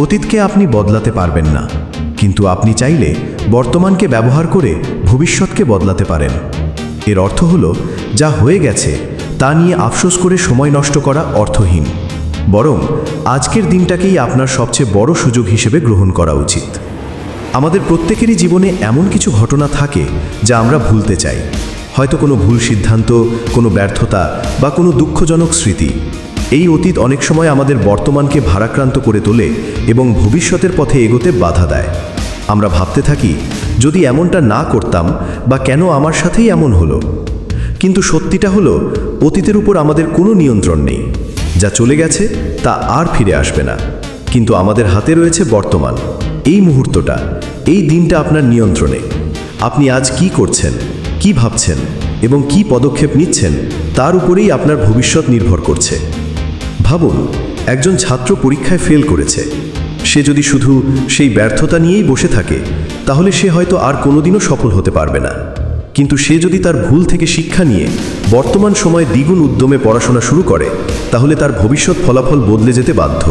অতীতকে আপনি বদলাতে পারবেন না। কিন্তু আপনি চাইলে বর্তমানকে ব্যবহার করে ভবিষ্যৎকে বদলাতে পারেন। এর অর্থ হল, যা হয়ে গেছে, তা নিয়ে আফসোস করে সময় নষ্ট করা অর্থহীন। বরং, আজকের দিনটাকেই আপনার সবচেয়ে বড় সুযোগ হিসেবে গ্রহণ করা উচিত। আমাদের প্রত্যেকেরই জীবনে এমন কিছু ঘটনা থাকে, যা আমরা ভুলতে চাই। হয়তো কোনো ভুল সিদ্ধান্ত, কোনো ব্যর্থতা বা কোনো দুঃখজনক স্মৃতি। এই অতীত অনেক সময় আমাদের বর্তমানকে ভারাক্রান্ত করে তোলে এবং ভবিষ্যতের পথে এগোতে বাধা দেয়। আমরা ভাবতে থাকি, যদি এমনটা না করতাম বা কেন আমার সাথেই এমন হলো? কিন্তু সত্যিটা হলো, অতীতের উপর আমাদের কোনো নিয়ন্ত্রণ নেই। যা চলে গেছে, তা আর ফিরে আসবে না। কিন্তু আমাদের হাতে রয়েছে বর্তমান। এই মুহূর্তটা, এই দিনটা আপনার নিয়ন্ত্রণে। আপনি আজ কি করছেন, কি ভাবছেন এবং কি পদক্ষেপ নিচ্ছেন, তার উপরেই আপনার ভবিষ্যৎ নির্ভর করছে। ভাবুন, একজন ছাত্র পরীক্ষায় ফেল করেছে। সে যদি শুধু সেই ব্যর্থতা নিয়েই বসে থাকে, তাহলে সে হয়তো আর কোনোদিনও সফল হতে পারবে না। কিন্তু সে যদি তার ভুল থেকে শিক্ষা নিয়ে বর্তমান সময়ে দ্বিগুণ উদ্যমে পড়াশোনা শুরু করে, তাহলে তার ভবিষ্যৎ ফলাফল বদলে যেতে বাধ্য।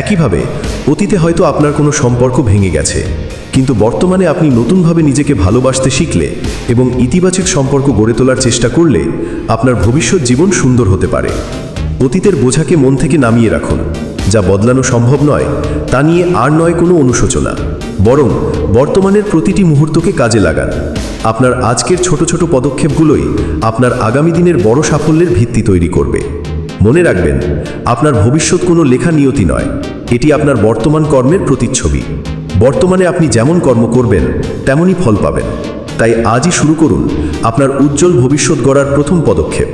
একইভাবে, অতীতে হয়তো আপনার কোনো সম্পর্ক ভেঙে গেছে, কিন্তু বর্তমানে আপনি নতুনভাবে নিজেকে ভালোবাসতে শিখলে এবং ইতিবাচক সম্পর্ক গড়ে তোলার চেষ্টা করলে আপনার ভবিষ্যৎ জীবন সুন্দর হতে পারে। অতীতের বোঝাকে মন থেকে নামিয়ে রাখুন। যা বদলানো সম্ভব নয়, তা নিয়ে আর নয় কোনো অনুশোচনা। বরং বর্তমানের প্রতিটি মুহূর্তকে কাজে লাগান। আপনার আজকের ছোট ছোট পদক্ষেপগুলোই আপনার আগামী দিনের বড় সাফল্যের ভিত্তি তৈরি করবে। মনে রাখবেন, আপনার ভবিষ্যৎ কোনো লেখা নিয়তি নয়, এটি আপনার বর্তমান কর্মের প্রতিচ্ছবি। বর্তমানে আপনি যেমন কর্ম করবেন, তেমনই ফল পাবেন। তাই আজই শুরু করুন আপনার উজ্জ্বল ভবিষ্যৎ গড়ার প্রথম পদক্ষেপ।